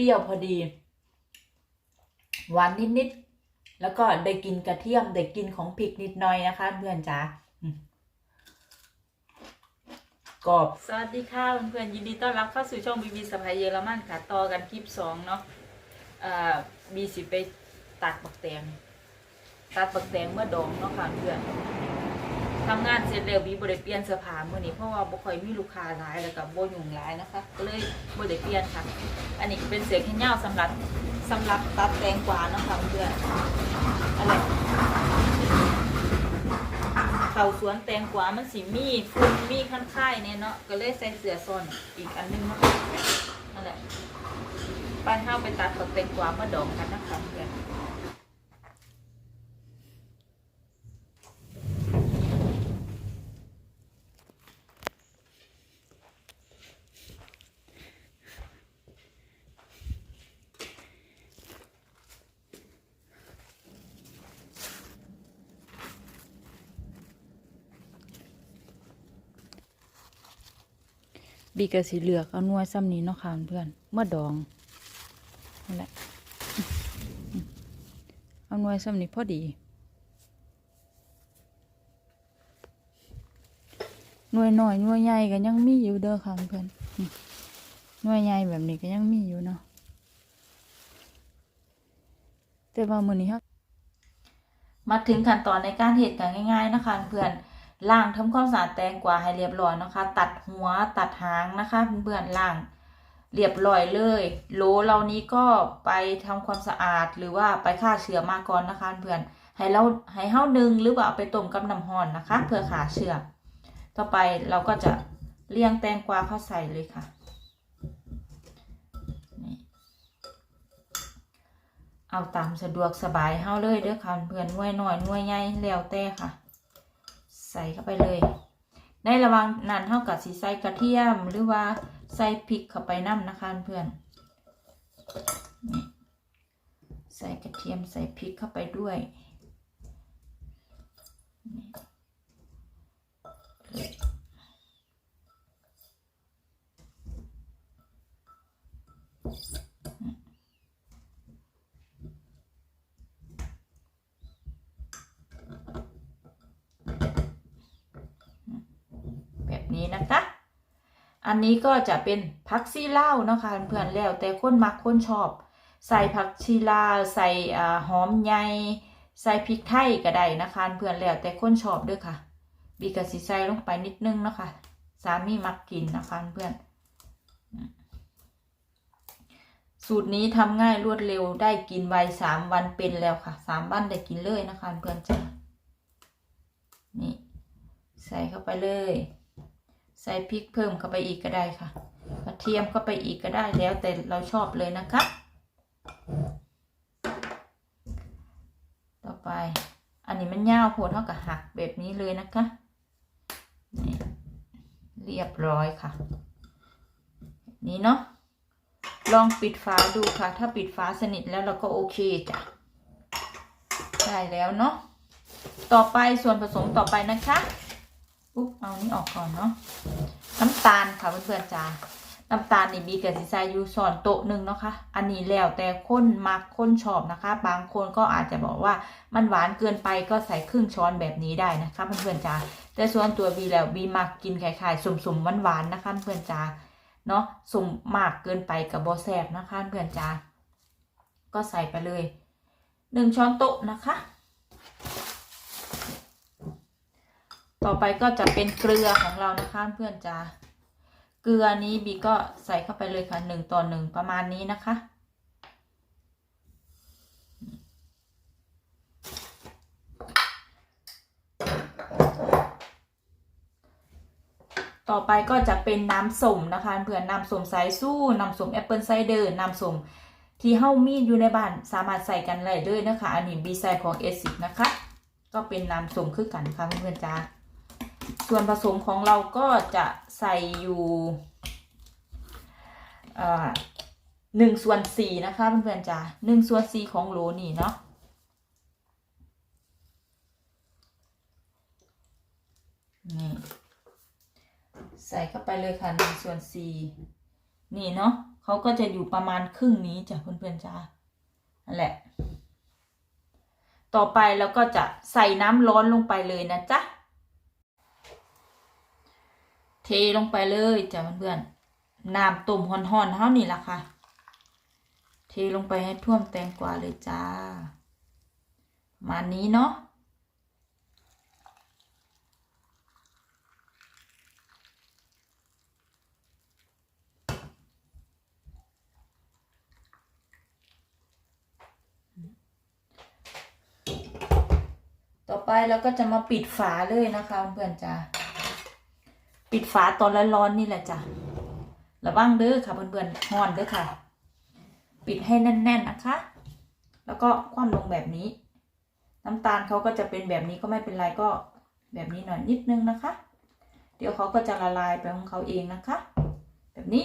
เปรี้ยวพอดีหวานนิดๆ แล้วก็ได้กินกระเทียมได้กินของพริกนิดหน่อยนะคะ เพื่อนจ๋ากรอบสวัสดีค่ะเพื่อนๆยินดีต้อนรับเข้าสู่ช่องบีบีสไปเยอรมันค่ะต่อกันคลิปสองเนาะอ่าบีสิไปตัดบักแตงตัดบักแตงเมื่อดองเนาะค่ะเพื่อน ทำงานเสร็จแล้วบีบ่ได้เปลี่ยนเสื้อผ้ามื้อนี้เพราะว่าบ่ค่อยมีลูกค้าหลายแล้วก็บ่ยุ่งหลายนะคะ ก็เลยบ่ได้เปลี่ยนค่ะ อันนี้เป็นเสียงแค่ยาวสำหรับสำหรับตัดแตงกวาเนาะค่ะเพื่อนอะไรเขาสวนแตงกวามันสิมีฝุ่นมีขั้นค่ายเนี่ยเนาะก็เลยใส่เสื้อซ่อนอีกอันหนึงเนาะนั่นแหละไปเฮาไปตัดบักแตงกวามาดองกันนะคะเพื่อน บีก็สิเหลือกเอาหน่วยซ้ำนี้เนาะค่ะเพื่อนเมื่อดองนั่นแหละเอาหน่วยซ้ำนี้พอดีหน่วยหน่อยหน่วยใหญ่ก็ยังมีอยู่เด้อค่ะเพื่อนหน่วยใหญ่แบบนี้ก็ยังมีอยู่เนาะแต่ว่ามือนี้ครับมาถึงขั้นตอนในการเห็ดกันง่าย ๆ นะคะเพื่อน ล้างทำความสะอาดแตงกวาให้เรียบร้อยนะคะ ตัดหัวตัดหางนะคะเพื่อนๆล้างเรียบร้อยเลยโหลเหล่านี้ก็ไปทำความสะอาดหรือว่าไปฆ่าเชื้อมาก่อนนะคะเพื่อนให้เราให้เฮานึ่งหรือว่าเอาไปต้มกับน้ำร้อนนะคะ เพื่อฆ่าเชื้อต่อไปเราก็จะเรียงแตงกวาเข้าใส่เลยค่ะเอาตามสะดวกสบายเฮาเลยเด้อค่ะเพื่อนน่วยหน่อยน่วยใหญ่แล้วแต่ค่ะ ใส่เข้าไปเลย ในระหวังนั้นเท่ากับสีใส่กระเทียมหรือว่าใส่พริกเข้าไปน้ำนะคะเพื่อนใส่กระเทียมใส่พริกเข้าไปด้วยนี่แบบนี้นะคะ อันนี้ก็จะเป็นผักซีลาวเนาะคะเพื่อนแล้วแต่คนมักคนชอบ ใส่ผักชีลาวใส่หอมใหญ่ใส่พริกไทยก็ได้นะคะเพื่อนแล้วแต่คนชอบด้วยค่ะ บีกะสิใส่ลงไปนิดนึงเนาะคะสามีมักกินนะคะเพื่อน สูตรนี้ทำง่ายรวดเร็วได้กินไวสามวันเป็นแล้วค่ะสามวันได้กินเลยนะคะเพื่อนจ้านี่ใส่เข้าไปเลย ใส่พริกเพิ่มเข้าไปอีกก็ได้ค่ะกระเทียมเข้าไปอีกก็ได้แล้วแต่เราชอบเลยนะคะ ต่อไป อันนี้มันยาวโพดเท่ากับหักแบบนี้เลยนะคะนี่เรียบร้อยค่ะ นี่เนาะลองปิดฝาดูค่ะ ถ้าปิดฝาสนิทแล้วเราก็โอเคจ้ะได้แล้วเนาะต่อไปส่วนผสมต่อไปนะคะ ปุ๊บเอานี่ออกก่อนเนาะน้ำตาลค่ะเพื่อนๆจ้าน้ำตาลนี่บีกับสิใส่อยู่ส่วนโต๊ะหนึ่งเนาะคะอันนี้แล้วแต่คนมักคนชอบนะคะ บางคนก็อาจจะบอกว่ามันหวานเกินไปก็ใส่ครึ่งช้อนแบบนี้ได้นะคะเพื่อนๆจ้าแต่ส่วนตัวบีแล้วบีมักกินไข่ๆสุ่มๆหวานๆนะคะเพื่อนๆจ้าเนาะสุ่มมากเกินไปกับบอแซบนะคะเพื่อนจ้าก็ใส่ไปเลยหนึ่งช้อนโต๊ะนะคะ ต่อไปก็จะเป็นเกลือของเรานะคะเพื่อนจ้าเกลือนี้บีก็ใส่เข้าไปเลยค่ะหนึ่งต่อหนึ่งประมาณนี้นะคะ ต่อไปก็จะเป็นน้ำส้มนะคะเพื่อนน้ำส้มสายสู้น้ำส้มแอปเปิลไซเดอร์น้ำส้มที่เฮ้ามีอยู่ในบ้านสามารถใส่กันได้เลยนะคะอันนี้บีไซของเอซินะคะ ก็เป็นน้ำส้มคือกันค่ะเพื่อนจ้า ส่วนผสมของเราก็จะใส่อยู่หนึ่งส่วนสี่นะคะเพื่อนๆจ้าหนึ่งส่วนสี่ของโหลนี่เนาะนี่ใส่เข้าไปเลยค่ะหนึ่งส่วนสี่นี่เนาะเขาก็จะอยู่ประมาณครึ่งนี้จ้ะเพื่อนๆจ้านั่นแหละ ต่อไปเราก็จะใส่น้ำร้อนลงไปเลยนะจ๊ะ ทลงไปเลยจ้ะเพื่อนๆน้ำต้มห่อนๆเท่านี้ละค่ะ เทลงไปให้ท่วมแตงกวาเลยจ้าประมาณนี้เนาะต่อไปเราก็จะมาปิดฝาเลยนะคะเพื่อนจ้า ปิดฝาตอนร้อนๆนี่แหละจ้ะระวังเด้อค่ะเพื่อนๆห่อนเด้อค่ะ ปิดให้แน่น ๆนะคะ แล้วก็คว่ำลงแบบนี้ น้ำตาลเขาก็จะเป็นแบบนี้ก็ไม่เป็นไรก็แบบนี้หน่อยนิดนึงนะคะ เดี๋ยวเขาก็จะละลายไปของเขาเองนะคะ แบบนี้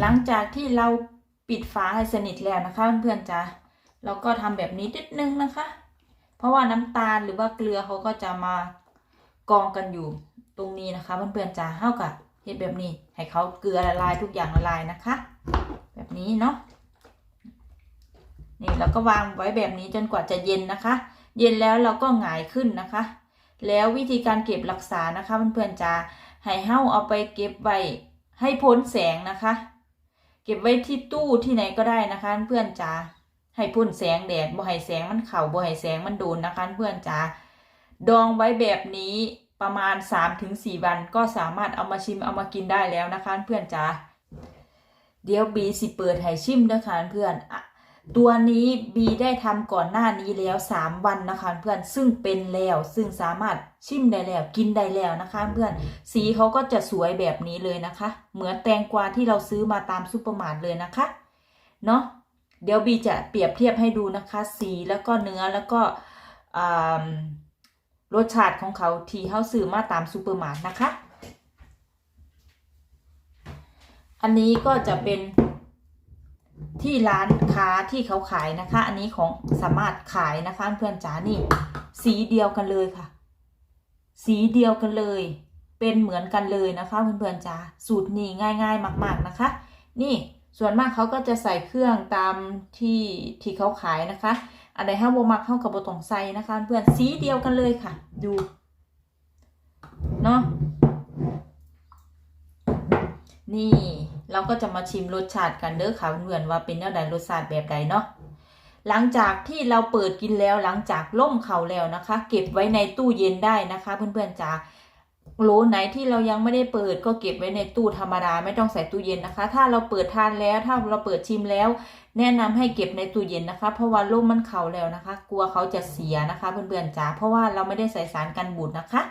หลังจากที่เราปิดฝาให้สนิทแล้วนะคะ เพื่อนๆจ้ะเราก็ทำแบบนี้นิดนึงนะคะ เพราะว่าน้ำตาลหรือว่าเกลือเขาก็จะมากองกันอยู่ตรงนี้นะคะเพื่อนๆจ้ะเท่ากับเฮ็ดแบบนี้ให้เขาเกลือละลายทุกอย่างละลายนะคะ แบบนี้เนาะนี่เราก็วางไว้แบบนี้จนกว่าจะเย็นนะคะ เย็นแล้วเราก็หงายขึ้นนะคะ แล้ววิธีการเก็บรักษานะคะเพื่อนๆจ้ะให้เฮ้าเอาไปเก็บไว้ให้พ้นแสงนะคะ ก็บไว้ที่ตู้ที่ไหนก็ได้นะคะเพื่อนจ๋าให้พ่นแสงแดดบ่ให้แสงมันเข่าบ่ให้แสงมันโดนนะคะเพื่อนจ๋าดองไว้แบบนี้ประมาณ 3-4 วันก็สามารถเอามาชิมเอามากินได้แล้วนะคะเพื่อนจ๋าเดี๋ยวบีสิเปิดให้ชิมนะคะเพื่อนอ ตัวนี้บีได้ทำก่อนหน้านี้แล้ว 3 วันนะคะเพื่อนซึ่งเป็นแล้วซึ่งสามารถชิมได้แล้วกินได้แล้วนะคะเพื่อนสีเขาก็จะสวยแบบนี้เลยนะคะ เหมือนแตงกวาที่เราซื้อมาตามซูเปอร์มาร์ทเลยนะคะเนาะเดี๋ยวบีจะเปรียบเทียบให้ดูนะคะ สีแล้วก็เนื้อแล้วก็รสชาติของเขาที่เขาซื้อมาตามซูเปอร์มาร์ทนะคะ อันนี้ก็จะเป็น ที่ร้านค้าที่เขาขายนะคะ อันนี้ของสามารถขายนะคะเพื่อนจ๋านี่ สีเดียวกันเลยค่ะ สีเดียวกันเลย เป็นเหมือนกันเลยนะคะเพื่อนๆจ้าสูตรนี้ง่าย ๆ มาก ๆนะคะ นี่ส่วนมากเขาก็จะใส่เครื่องตามที่ที่เขาขายนะคะ อันไหนห้าโมมักเข้ากับบตองใส่นะคะเพื่อนสีเดียวกันเลยค่ะ ดูเนาะนี่ เราก็จะมาชิมรสชาติกันเด้อค่ะเพื่อนๆว่าเป็นแนวใดรสชาติแบบใดเนาะหลังจากที่เราเปิดกินแล้วหลังจากล่มเขาแล้วนะคะ เก็บไว้ในตู้เย็นได้นะคะ เพื่อนๆจ๋าโหลไหนที่เรายังไม่ได้เปิดก็เก็บไว้ในตู้ธรรมดาไม่ต้องใส่ตู้เย็นนะคะ ถ้าเราเปิดทานแล้วถ้าเราเปิดชิมแล้ว แนะนำให้เก็บในตู้เย็นนะคะ เพราะว่าล่มมันเขาแล้วนะคะ กลัวเขาจะเสียนะคะ เพื่อนๆจ๋าเพราะว่าเราไม่ได้ใส่สารกันบูดนะคะ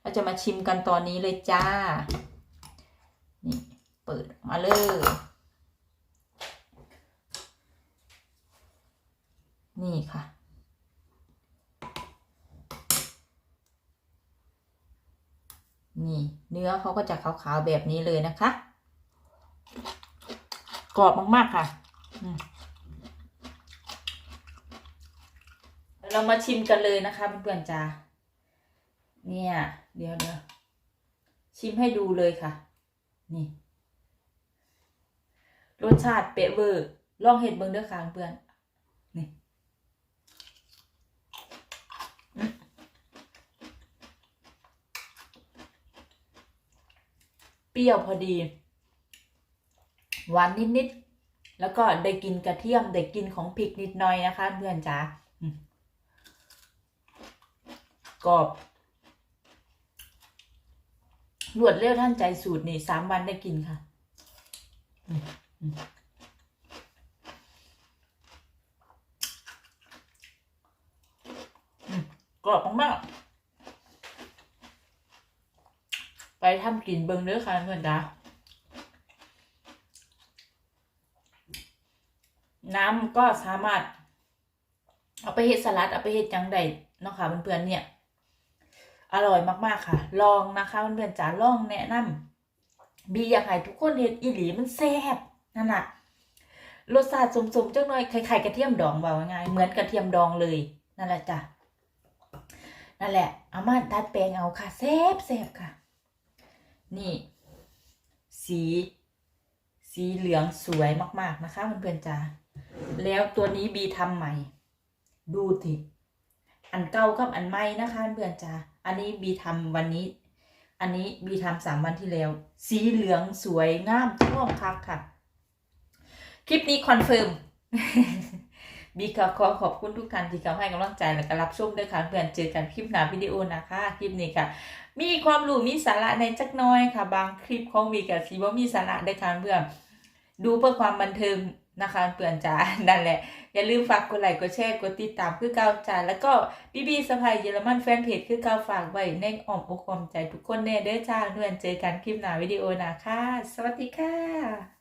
เราจะมาชิมกันตอนนี้เลยจ้านี่ เปิดมาเลย นี่ค่ะ นี่เนื้อเขาก็จะขาวๆแบบนี้เลยนะคะ กรอบมากๆค่ะเรามาชิมกันเลยนะคะเพื่อนๆจ้าเนี่ย เดี๋ยวเดี๋ยวชิมให้ดูเลยค่ะ นี่ รสชาติเป๊ะเวอร์ลองเห็ดเบิ้งเด้อค่ะเพื่อนนี่เปรี้ยวพอดี หวานนิดๆแล้วก็ได้กินกระเทียมได้กินของพริกนิดหน่อยนะคะ เพื่อนจ้ากรอบรวดเร็วท่านใจสูตรนี่สามวันได้กินค่ะ กรอบมากๆไปทำกินเบิงเด้อค่ะเพื่อนจ๋าน้ำก็สามารถ เอาไปเฮ็ดสลัด เอาไปเฮ็ดจังใดเนาะค่ะเพื่อนๆเนี่ย อร่อยมากๆค่ะ ลองนะคะเพื่อนๆจ๋าลองแนะนำบีอยากให้ทุกคนเฮ็ดอีหลีมันแซ่บ นั่นแหละรสชาติสมๆจังหน่อยคล้ายๆกระเทียมดองเบาง่ายๆเหมือนกระเทียมดองเลยนั่นแหละจ้ะนั่นแหละเอามาดัดแปลงเอาค่ะแซ่บแซ่บค่ะ นี่ สี สีเหลืองสวยมาก ๆ นะคะเพื่อนๆจ้าแล้วตัวนี้บีทำใหม่ ดูสิอันเก่ากับอันใหม่นะคะเพื่อนๆจ้าอันนี้บีทำวันนี้ อันนี้บีทำสามวันที่แล้ว สีเหลืองสวยงามช่วงคักค่ะ คลิปนี้คอนเฟิร์มบีขอขอขอบคุณทุกท่านที่เขาให้กำลังใจและก็รับชมด้วยค่ะ เพื่อนเจอกันคลิปหน้าวิดีโอนะคะ คลิปนี้ค่ะ มีความรู้มีสาระในจักน้อยค่ะ บางคลิปของวีกับสีว่ามีสาระด้วยค่ะเพื่อนดูเพื่อความบันเทิงนะคะเพื่อนจ๋านั่นแหละ อย่าลืมฝากกดไลค์กดแชร์กดติดตามคือเก่าจ้าแล้วก็บีบีสะพายเยอรมันแฟนเพจคือเก่าฝากไว้ในอ้อมอกอ้อมใจทุกคนแน่เด้อจ้าเพื่อนเจอกันคลิปหน้าวิดีโอหน้าค่ะสวัสดีค่ะ